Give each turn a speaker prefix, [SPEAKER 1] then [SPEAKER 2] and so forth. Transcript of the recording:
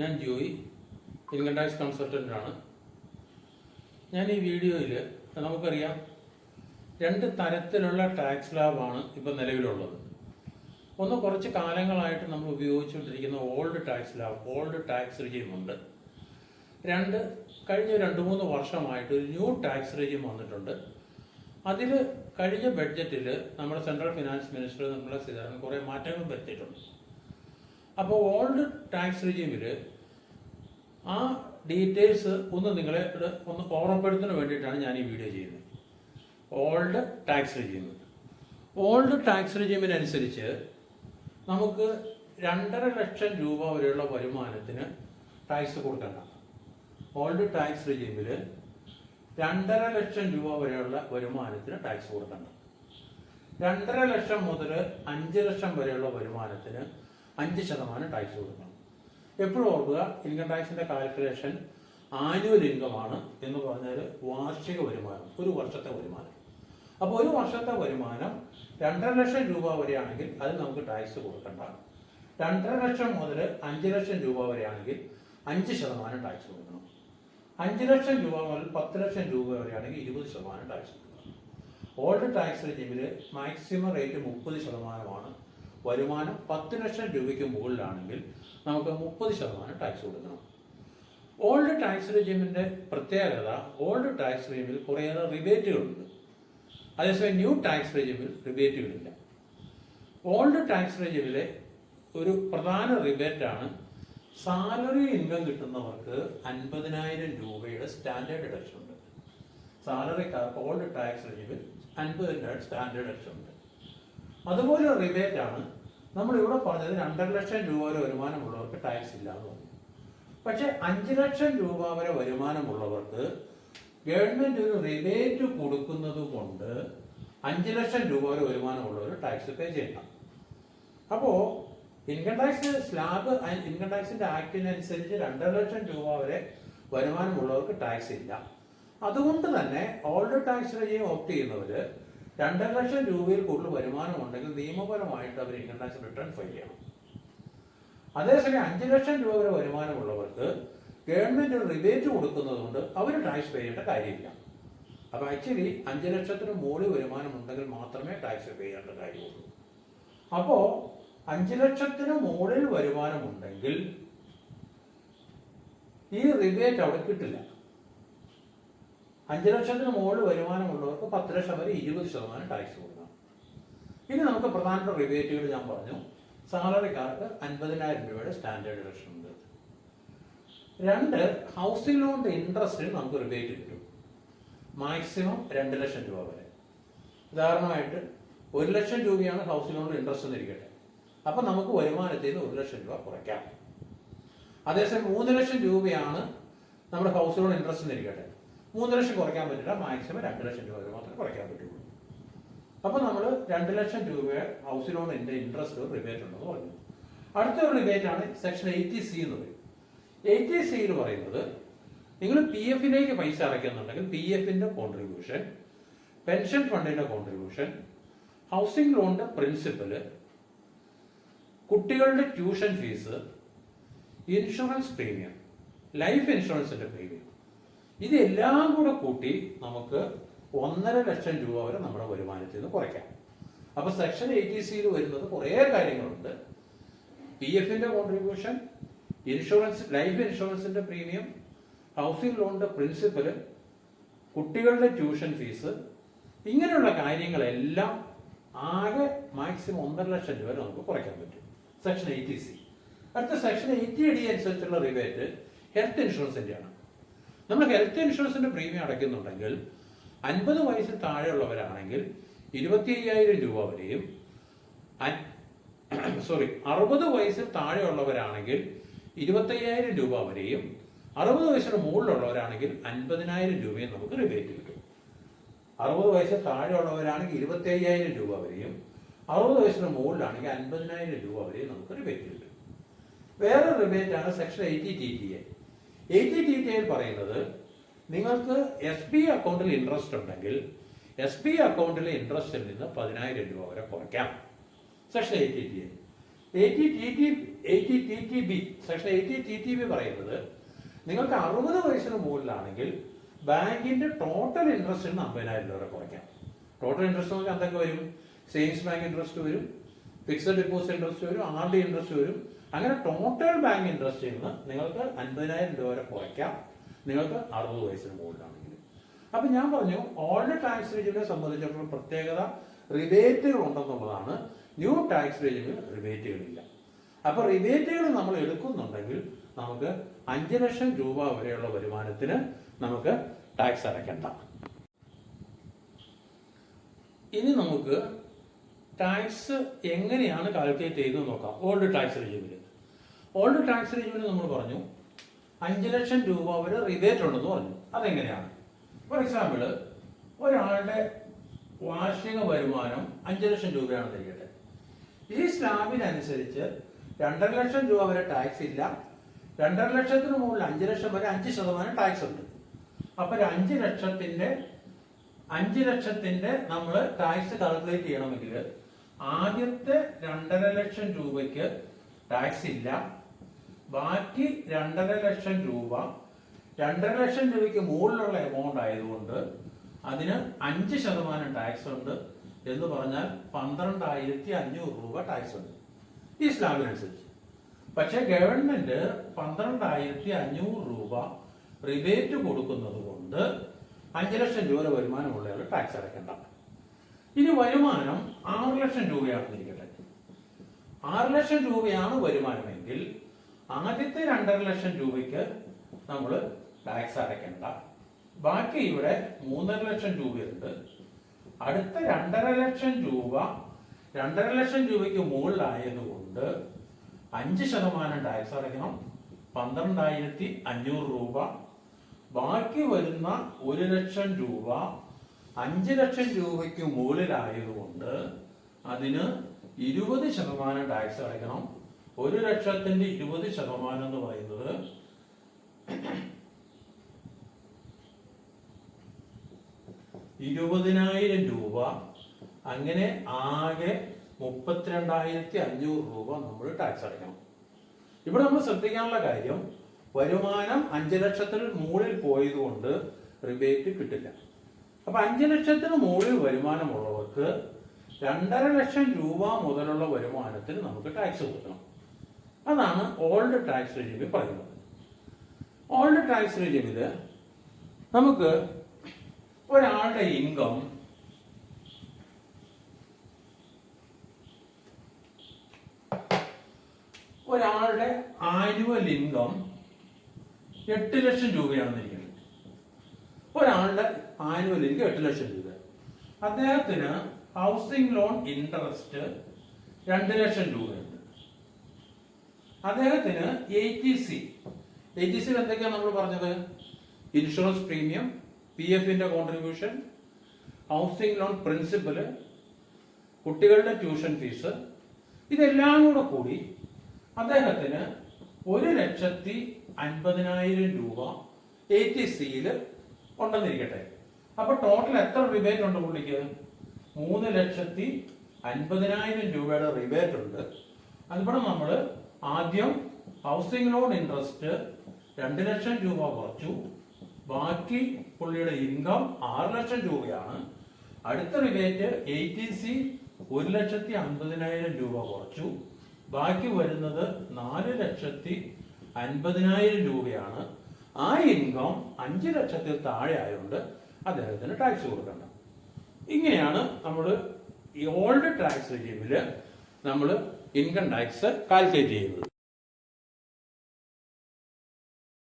[SPEAKER 1] ഞാൻ Joy income tax കൺസൾട്ടന്റാണ് ഞാൻ ഈ വീഡിയോയിൽ നമുക്കറിയാം രണ്ട് തരത്തിലുള്ള ടാക്സ് ലാബാണ് ഇപ്പം നിലവിലുള്ളത്. ഒന്ന് കുറച്ച് കാലങ്ങളായിട്ട് നമ്മൾ ഉപയോഗിച്ചുകൊണ്ടിരിക്കുന്ന old tax lab old tax regime ഉണ്ട്. രണ്ട് കഴിഞ്ഞ രണ്ട് മൂന്ന് വർഷമായിട്ട് ഒരു ന്യൂ ടാക്സ് റിജീം വന്നിട്ടുണ്ട്. അതിൽ കഴിഞ്ഞ ബഡ്ജറ്റിൽ നമ്മുടെ central finance minister Nirmala Sitharaman കുറേ മാറ്റങ്ങൾ വരുത്തിയിട്ടുണ്ട്. അപ്പോൾ ഓൾഡ് ടാക്സ് റിജീമിൽ ആ ഡീറ്റെയിൽസ് ഒന്ന് നിങ്ങളെ ഒന്ന് ഓർമ്മപ്പെടുത്തുന്നതിന് വേണ്ടിയിട്ടാണ് ഞാൻ ഈ വീഡിയോ ചെയ്യുന്നത്. Old tax regime old tax റിജീമിനനുസരിച്ച് നമുക്ക് രണ്ടര ലക്ഷം രൂപ വരെയുള്ള വരുമാനത്തിന് ടാക്സ് കൊടുക്കണ്ട. ഓൾഡ് ടാക്സ് റിജീമിൽ രണ്ടര ലക്ഷം രൂപ വരെയുള്ള വരുമാനത്തിന് ടാക്സ് കൊടുക്കണ്ട. രണ്ടര ലക്ഷം മുതൽ അഞ്ച് ലക്ഷം വരെയുള്ള വരുമാനത്തിന് അഞ്ച് ശതമാനം ടാക്സ് കൊടുക്കണം. എപ്പോഴും ഓർക്കുക ഇൻകം ടാക്സിന്റെ കാൽക്കുലേഷൻ ആനുവൽ ഇൻകമാണ് എന്ന് പറഞ്ഞാൽ വാർഷിക വരുമാനം ഒരു വർഷത്തെ വരുമാനം. അപ്പോൾ ഒരു വർഷത്തെ വരുമാനം രണ്ടര ലക്ഷം രൂപ വരെയാണെങ്കിൽ അത് നമുക്ക് ടാക്സ് കൊടുക്കണ്ട രണ്ടര ലക്ഷം മുതൽ അഞ്ച് ലക്ഷം രൂപ വരെയാണെങ്കിൽ അഞ്ച് ശതമാനം ടാക്സ് കൊടുക്കണം. അഞ്ച് ലക്ഷം രൂപ മുതൽ പത്ത് ലക്ഷം രൂപ വരെയാണെങ്കിൽ ഇരുപത് ശതമാനം ടാക്സ് കൊടുക്കണം. ഓൾഡ് ടാക്സ് റെജിമിൽ മാക്സിമം റേറ്റ് മുപ്പത് ശതമാനമാണ് വരുമാനം പത്ത് ലക്ഷം രൂപയ്ക്ക് മുകളിലാണെങ്കിൽ നമുക്ക് മുപ്പത് ശതമാനം ടാക്സ് കൊടുക്കണം. ഓൾഡ് ടാക്സ് റെജിമിന്റെ പ്രത്യേകത ഓൾഡ് ടാക്സ് റെജിമിൽ കുറേയേറെ റിബേറ്റുകളുണ്ട് അതേസമയം ന്യൂ ടാക്സ് റെജിമിൽ റിബേറ്റുകളില്ല ഓൾഡ് ടാക്സ് റെജിമിലെ ഒരു പ്രധാന റിബേറ്റാണ് സാലറി ഇൻകം കിട്ടുന്നവർക്ക് അൻപതിനായിരം രൂപയുടെ സ്റ്റാൻഡേർഡ് ഡിഡക്ഷൻ ഉണ്ട്. സാലറിക്കാർക്ക് ഓൾഡ് ടാക്സ് റെജിമിൽ അൻപതിനായിരം സ്റ്റാൻഡേർഡ് ഡിഡക്ഷൻ ഉണ്ട്. അതുപോലെ റിബേറ്റാണ് നമ്മൾ ഇവിടെ പറഞ്ഞത് രണ്ടര ലക്ഷം രൂപ വരെ വരുമാനമുള്ളവർക്ക് ടാക്സ് ഇല്ല എന്ന് പറഞ്ഞു പക്ഷെ അഞ്ച് ലക്ഷം രൂപ വരെ വരുമാനമുള്ളവർക്ക് ഗവൺമെന്റ് ഒരു റിബേറ്റ് കൊടുക്കുന്നത് കൊണ്ട് അഞ്ച് ലക്ഷം രൂപ വരെ വരുമാനമുള്ളവർ ടാക്സ് പേ ചെയ്യണം. അപ്പോൾ ഇൻകം ടാക്സ് സ്ലാബ് ഇൻകം ടാക്സിന്റെ ആക്ടിനനുസരിച്ച് രണ്ടര ലക്ഷം രൂപ വരെ വരുമാനമുള്ളവർക്ക് ടാക്സ് ഇല്ല. അതുകൊണ്ട് തന്നെ ഓൾഡ് ടാക്സ് റെജീം ഓപ്റ്റ് ചെയ്യുന്നവര് രണ്ടര ലക്ഷം രൂപയിൽ കൂടുതൽ വരുമാനം ഉണ്ടെങ്കിൽ നിയമപരമായിട്ട് അവർ ഇൻകം ടാക്സ് റിട്ടേൺ ഫയൽ ചെയ്യണം. അതേസമയം അഞ്ച് ലക്ഷം രൂപ വരെ വരുമാനമുള്ളവർക്ക് ഗവൺമെന്റ് ഒരു റിബേറ്റ് കൊടുക്കുന്നത് കൊണ്ട് അവർ ടാക്സ് പേ ചെയ്യേണ്ട കാര്യമില്ല. അപ്പൊ ആക്ച്വലി അഞ്ച് ലക്ഷത്തിന് മുകളിൽ വരുമാനം ഉണ്ടെങ്കിൽ മാത്രമേ ടാക്സ് പേ ചെയ്യേണ്ട കാര്യമുള്ളൂ. അപ്പോ അഞ്ച് ലക്ഷത്തിന് മുകളിൽ വരുമാനമുണ്ടെങ്കിൽ ഈ റിബേറ്റ് അവിടെ കിട്ടില്ല. അഞ്ച് ലക്ഷത്തിന് മുകളിൽ വരുമാനമുള്ളവർക്ക് പത്ത് ലക്ഷം വരെ ഇരുപത് ശതമാനം ടാക്സ് കൊടുക്കണം. ഇനി നമുക്ക് പ്രധാനപ്പെട്ട റിബേറ്റുകൾ ഞാൻ പറഞ്ഞു സാലറിക്കാർക്ക് അൻപതിനായിരം രൂപയുടെ സ്റ്റാൻഡേർഡ് ഡിഡക്ഷൻ ഉണ്ട്. രണ്ട് ഹൗസിംഗ് ലോണിന്റെ ഇൻട്രസ്റ്റിന് നമുക്ക് റിബേറ്റ് കിട്ടും. മാക്സിമം രണ്ട് ലക്ഷം രൂപ വരെ. ഉദാഹരണമായിട്ട് ഒരു ലക്ഷം രൂപയാണ് ഹൗസിംഗ് ലോണിന്റെ ഇൻട്രസ്റ്റ് എന്നിരിക്കട്ടെ. അപ്പം നമുക്ക് വരുമാനത്തിൽ നിന്ന് ഒരു ലക്ഷം രൂപ കുറയ്ക്കാം. അതേസമയം മൂന്ന് ലക്ഷം രൂപയാണ് നമ്മുടെ ഹൗസ് ലോൺ ഇൻട്രസ്റ്റ് എന്നിരിക്കട്ടെ. മൂന്ന് ലക്ഷം കുറയ്ക്കാൻ പറ്റില്ല. മാക്സിമം രണ്ട് ലക്ഷം രൂപ വരെ മാത്രമേ കുറയ്ക്കാൻ പറ്റുള്ളൂ. അപ്പോൾ നമ്മൾ രണ്ട് ലക്ഷം രൂപ ഹൗസ് ലോണിന്റെ ഇൻട്രസ്റ്റ് റിബേറ്റ് ഉണ്ടെന്ന് പറഞ്ഞു. അടുത്തൊരു ആണ് സെക്ഷൻ എയ്റ്റി സി എന്ന് പറയും. എയ്റ്റി സി എന്ന് പറയുന്നത് നിങ്ങൾ പി എഫിലേക്ക് പൈസ അടയ്ക്കുന്നുണ്ടെങ്കിൽ പി എഫിന്റെ കോൺട്രിബ്യൂഷൻ പെൻഷൻ ഫണ്ടിന്റെ കോൺട്രിബ്യൂഷൻ ഹൗസിംഗ് ലോണിന്റെ പ്രിൻസിപ്പൽ കുട്ടികളുടെ tuition fees insurance premium life ഇൻഷുറൻസിന്റെ premium ഇതെല്ലാം കൂടെ കൂട്ടി നമുക്ക് ഒന്നര ലക്ഷം രൂപ വരെ നമ്മുടെ വരുമാനത്തിൽ നിന്ന് കുറയ്ക്കാം. അപ്പൊ സെക്ഷൻ എയ്റ്റി സിയിൽ വരുന്നത് കുറേ കാര്യങ്ങളുണ്ട്. പി എഫിന്റെ കോൺട്രിബ്യൂഷൻ ഇൻഷുറൻസ് ലൈഫ് ഇൻഷുറൻസിന്റെ പ്രീമിയം ഹൗസിംഗ് ലോണിന്റെ പ്രിൻസിപ്പൽ കുട്ടികളുടെ ട്യൂഷൻ ഫീസ് ഇങ്ങനെയുള്ള കാര്യങ്ങളെല്ലാം ആകെ മാക്സിമം ഒന്നര ലക്ഷം രൂപ വരെ നമുക്ക് കുറയ്ക്കാൻ പറ്റും. സെക്ഷൻ എയ്റ്റി സി അടുത്ത സെക്ഷൻ എയ്റ്റി ഡി അനുസരിച്ചുള്ള റിബേറ്റ് ഹെൽത്ത് ഇൻഷുറൻസിന്റെയാണ് നമ്മൾ ഹെൽത്ത് ഇൻഷുറൻസിന്റെ പ്രീമിയം അടയ്ക്കുന്നുണ്ടെങ്കിൽ അൻപത് വയസ്സിൽ താഴെയുള്ളവരാണെങ്കിൽ ഇരുപത്തി അയ്യായിരം രൂപ വരെയും സോറി അറുപത് വയസ്സിൽ താഴെയുള്ളവരാണെങ്കിൽ ഇരുപത്തയ്യായിരം രൂപ വരെയും അറുപത് വയസ്സിന് മുകളിലുള്ളവരാണെങ്കിൽ അൻപതിനായിരം രൂപയും നമുക്ക് റിബേറ്റ് കിട്ടും. അറുപത് വയസ്സിൽ താഴെയുള്ളവരാണെങ്കിൽ ഇരുപത്തി അയ്യായിരം രൂപ വരെയും അറുപത് വയസ്സിന് മുകളിലാണെങ്കിൽ അൻപതിനായിരം രൂപ വരെയും നമുക്ക് റിബേറ്റ് കിട്ടും. വേറെ റിബേറ്റ് ആണ് section eighty T T A eighty T T പറയുന്നത് നിങ്ങൾക്ക് എസ് ബി അക്കൗണ്ടിൽ ഇൻട്രസ്റ്റ് ഉണ്ടെങ്കിൽ എസ് ബി അക്കൗണ്ടിലെ ഇൻട്രസ്റ്റിൽ നിന്ന് പതിനായിരം രൂപ വരെ കുറയ്ക്കാം. Section eighty T eighty T T T T B section eighty T T B പറയുന്നത് നിങ്ങൾക്ക് അറുപത് വയസ്സിന് മുകളിലാണെങ്കിൽ ബാങ്കിന്റെ ടോട്ടൽ ഇൻട്രസ്റ്റിൽ നിന്ന് അമ്പതിനായിരം രൂപ വരെ കുറയ്ക്കാം. ടോട്ടൽ ഇൻട്രസ്റ്റ് നമുക്ക് എന്തൊക്കെ വരും? സേവിങ്സ് ബാങ്ക് ഇൻട്രസ്റ്റ് വരും. ഫിക്സഡ് ഡെപ്പോസിറ്റ് ഇൻട്രസ്റ്റ് വരും ആർ ഡി ഇൻട്രസ്റ്റ് വരും. അങ്ങനെ ടോട്ടൽ ബാങ്ക് ഇൻട്രസ്റ്റിൽ നിന്ന് നിങ്ങൾക്ക് അൻപതിനായിരം രൂപ വരെ കുറയ്ക്കാം. നിങ്ങൾക്ക് അറുപത് വയസ്സിന് മുകളിലാണെങ്കിൽ. അപ്പൊ ഞാൻ പറഞ്ഞു ഓൾഡ് ടാക്സ് റേജിമിനെ സംബന്ധിച്ചിടത്തോളം പ്രത്യേകത റിബേറ്റുകൾ ഉണ്ടെന്നുള്ളതാണ്. ന്യൂ ടാക്സ് റേജിമിൽ റിബേറ്റുകളില്ല അപ്പൊ റിബേറ്റുകൾ നമ്മൾ എടുക്കുന്നുണ്ടെങ്കിൽ നമുക്ക് അഞ്ച് ലക്ഷം രൂപ വരെയുള്ള വരുമാനത്തിന് നമുക്ക് ടാക്സ് അടയ്ക്കണ്ട. ഇനി നമുക്ക് ടാക്സ് എങ്ങനെയാണ് കാൽക്കുലേറ്റ് ചെയ്യുന്നത് നോക്കാം. ഓൾഡ് ടാക്സ് റെജിമിൽ ഓൾഡ് ടാക്സ് റെജിമിൽ നമ്മൾ പറഞ്ഞു അഞ്ച് ലക്ഷം രൂപ വരെ റിബേറ്റ് ഉണ്ടെന്ന് പറഞ്ഞു. അതെങ്ങനെയാണ്? ഫോർ എക്സാമ്പിൾ ഒരാളുടെ വാർഷിക വരുമാനം അഞ്ച് ലക്ഷം രൂപയാണ് ഇരിക്കട്ടെ ഈ സ്ലാബിനനുസരിച്ച് രണ്ടര ലക്ഷം രൂപ വരെ ടാക്സ് ഇല്ല. രണ്ടര ലക്ഷത്തിന് മുകളിൽ അഞ്ച് ലക്ഷം വരെ അഞ്ച് ശതമാനം ടാക്സ് ഉണ്ട്. അപ്പോൾ അഞ്ച് ലക്ഷത്തിന്റെ അഞ്ച് ലക്ഷത്തിന്റെ നമ്മൾ ടാക്സ് കാൽക്കുലേറ്റ് ചെയ്യണമെങ്കിൽ ആദ്യത്തെ രണ്ടര ലക്ഷം രൂപയ്ക്ക് ടാക്സ് ഇല്ല. ബാക്കി രണ്ടര ലക്ഷം രൂപ രണ്ടര ലക്ഷം രൂപയ്ക്ക് മുകളിലുള്ള എമൗണ്ട് ആയതുകൊണ്ട് അതിന് അഞ്ച് ശതമാനം ടാക്സ് ഉണ്ട് എന്ന് പറഞ്ഞാൽ പന്ത്രണ്ടായിരത്തി അഞ്ഞൂറ് രൂപ ടാക്സ് ഉണ്ട്. ഈ സ്ലാബിനനുസരിച്ച്. പക്ഷേ ഗവൺമെന്റ് പന്ത്രണ്ടായിരത്തി അഞ്ഞൂറ് രൂപ റിബേറ്റ് കൊടുക്കുന്നത് കൊണ്ട് അഞ്ച് ലക്ഷം രൂപ വരുമാനമുള്ളയാൾ ടാക്സ് അടയ്ക്കേണ്ട. ഇനി വരുമാനം ആറ് ലക്ഷം രൂപയാണെന്നിരിക്കട്ടെ ആറ് ലക്ഷം രൂപയാണ് വരുമാനമെങ്കിൽ ആദ്യത്തെ രണ്ടര ലക്ഷം രൂപയ്ക്ക് നമ്മൾ ടാക്സ് അടയ്ക്കണ്ട. ബാക്കി ഇവിടെ മൂന്നര ലക്ഷം രൂപയുണ്ട്. അടുത്ത രണ്ടര ലക്ഷം രൂപ രണ്ടര ലക്ഷം രൂപയ്ക്ക് മുകളിലായതുകൊണ്ട് അഞ്ച് ശതമാനം ടാക്സ് അടയ്ക്കണം. പന്ത്രണ്ടായിരത്തി അഞ്ഞൂറ് രൂപ. ബാക്കി വരുന്ന ഒരു ലക്ഷം രൂപ അഞ്ച് ലക്ഷം രൂപയ്ക്ക് മുകളിലായതുകൊണ്ട് അതിന് ഇരുപത് ശതമാനം ടാക്സ് അടയ്ക്കണം. ഒരു ലക്ഷത്തിന്റെ ഇരുപത് ശതമാനം എന്ന് പറയുന്നത് ഇരുപതിനായിരം രൂപ. അങ്ങനെ ആകെ മുപ്പത്തിരണ്ടായിരത്തി അഞ്ഞൂറ് രൂപ നമ്മൾ ടാക്സ് അടയ്ക്കണം. ഇവിടെ നമ്മൾ ശ്രദ്ധിക്കാനുള്ള കാര്യം വരുമാനം അഞ്ച് ലക്ഷത്തിന് മുകളിൽ പോയതുകൊണ്ട് റിബേറ്റ് കിട്ടില്ല. അപ്പൊ അഞ്ച് ലക്ഷത്തിന് മുകളിൽ വരുമാനമുള്ളവർക്ക് രണ്ടര ലക്ഷം രൂപ മുതലുള്ള വരുമാനത്തിന് നമുക്ക് ടാക്സ് കൊടുക്കണം. അതാണ് ഓൾഡ് ടാക്സ് റെജിമിൽ പറയുന്നത്. ഓൾഡ് ടാക്സ് റെജിമിൽ നമുക്ക് ഒരാളുടെ ഇൻകം ഒരാളുടെ ആനുവൽ ഇൻകം എട്ട് ലക്ഷം രൂപയാണെന്ന് ഇരിക്കുന്നത് ഒരാളുടെ ആനുവൽ ഇൻകം എട്ട് ലക്ഷം രൂപ അദ്ദേഹത്തിന് ഹൗസിംഗ് ലോൺ ഇൻട്രസ്റ്റ് രണ്ട് ലക്ഷം രൂപയുണ്ട്. അദ്ദേഹത്തിന് എയ്റ്റി സി എയ്റ്റി സിയിൽ എന്തൊക്കെയാണ് നമ്മൾ പറഞ്ഞത്? ഇൻഷുറൻസ് പ്രീമിയം പി എഫിന്റെ കോൺട്രിബ്യൂഷൻ ഹൗസിംഗ് ലോൺ പ്രിൻസിപ്പൽ കുട്ടികളുടെ ട്യൂഷൻ ഫീസ് ഇതെല്ലാം കൂടെ കൂടി അദ്ദേഹത്തിന് ഒരു ലക്ഷത്തി അൻപതിനായിരം രൂപ എയ്റ്റി സിയിൽ ഉണ്ടെന്നിരിക്കട്ടെ അപ്പൊ ടോട്ടൽ എത്ര ഉണ്ട് പുള്ളിക്ക്? മൂന്ന് ലക്ഷത്തി അൻപതിനായിരം രൂപയുടെ റിബേറ്റ് ഉണ്ട്. അതിവിടെ നമ്മൾ ആദ്യം ഹൗസിംഗ് ലോൺ ഇൻട്രസ്റ്റ് രണ്ട് ലക്ഷം രൂപ കുറച്ചു. ബാക്കി പുള്ളിയുടെ ഇൻകം ആറ് ലക്ഷം രൂപയാണ്. അടുത്ത റിബേറ്റ് എയ്റ്റി സി ഒരു ലക്ഷത്തി അൻപതിനായിരം രൂപ കുറച്ചു. ബാക്കി വരുന്നത് നാല് ലക്ഷത്തി അൻപതിനായിരം രൂപയാണ്. ആ ഇൻകം അഞ്ച് ലക്ഷത്തിൽ താഴെ ആയതുകൊണ്ട് അദ്ദേഹത്തിന് ടാക്സ് കൊടുക്കണം ഇങ്ങനെയാണ് നമ്മൾ ഈ ഓൾഡ് ടാക്സ് റെജീമിൽ നമ്മൾ ഇൻകം ടാക്സ് കാൽക്കുലേറ്റ് ചെയ്യുന്നത്.